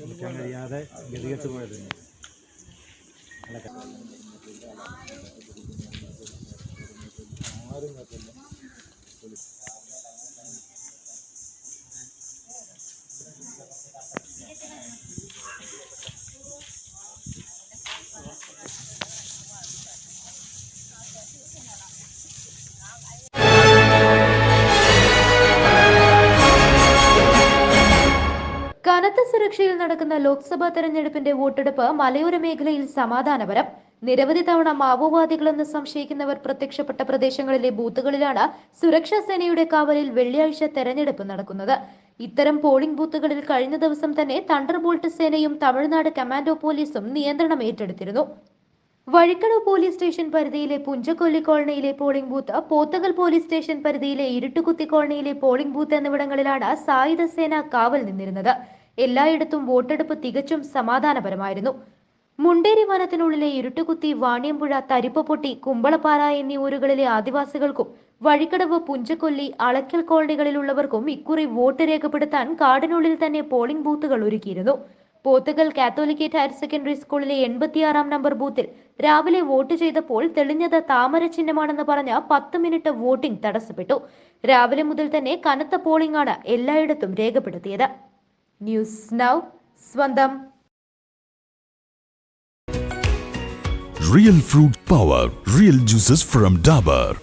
വിളിക്കാൻ കഴിയാതെ ഗതികെട്ട് പോയത്. ആരും കത്തില്ല പോലീസ് സുരക്ഷയിൽ നടക്കുന്ന ലോക്സഭാ തെരഞ്ഞെടുപ്പിന്റെ വോട്ടെടുപ്പ് മലയോര മേഖലയിൽ സമാധാനപരം. നിരവധി തവണ മാവോവാദികളെന്ന് സംശയിക്കുന്നവർ പ്രത്യക്ഷപ്പെട്ട പ്രദേശങ്ങളിലെ ബൂത്തുകളിലാണ് സുരക്ഷാ സേനയുടെ കാവലിൽ വെള്ളിയാഴ്ച തെരഞ്ഞെടുപ്പ് നടക്കുന്നത്. ഇത്തരം പോളിംഗ് ബൂത്തുകളിൽ കഴിഞ്ഞ ദിവസം തന്നെ തണ്ടർബോൾട്ട് സേനയും തമിഴ്നാട് കമാൻഡോ പോലീസും നിയന്ത്രണം ഏറ്റെടുത്തിരുന്നു. വഴിക്കടവ് പോലീസ് സ്റ്റേഷൻ പരിധിയിലെ പുഞ്ചക്കൊല്ലി കോളനിയിലെ polling booth Pothukal police station പരിധിയിലെ ഇരുട്ടുകുത്തി കോളനിയിലെ പോളിംഗ് ബൂത്ത് എന്നിവിടങ്ങളിലാണ് സായുധ സേന കാവൽ നിന്നിരുന്നത്. എല്ലായിടത്തും വോട്ടെടുപ്പ് തികച്ചും സമാധാനപരമായിരുന്നു. മുണ്ടേരി വനത്തിനുള്ളിലെ ഇരുട്ടുകുത്തി വാണിയമ്പുഴ തരിപ്പപ്പൊട്ടി കുമ്പളപ്പാറ എന്നീ ഊരുകളിലെ ആദിവാസികൾക്കും വഴിക്കടവ് പുഞ്ചക്കൊല്ലി അളക്കൽ കോളനികളിലുള്ളവർക്കും ഇക്കുറി വോട്ട് രേഖപ്പെടുത്താൻ കാടിനുള്ളിൽ തന്നെ പോളിംഗ് ബൂത്തുകൾ ഒരുക്കിയിരുന്നു. പോത്തുകൽ കാത്തോലിക്കേറ്റ് ഹയർ സെക്കൻഡറി സ്കൂളിലെ എൺപത്തിയാറാം നമ്പർ ബൂത്തിൽ രാവിലെ വോട്ട് ചെയ്തപ്പോൾ തെളിഞ്ഞത് താമര ചിഹ്നമാണെന്ന് പറഞ്ഞ പത്ത് മിനിറ്റ് വോട്ടിംഗ് തടസ്സപ്പെട്ടു. രാവിലെ മുതൽ തന്നെ കനത്ത പോളിംഗ് ആണ് എല്ലായിടത്തും രേഖപ്പെടുത്തിയത്. ന്യൂസ് നൗ സ്വന്തം Real fruit power, real juices from Dabur.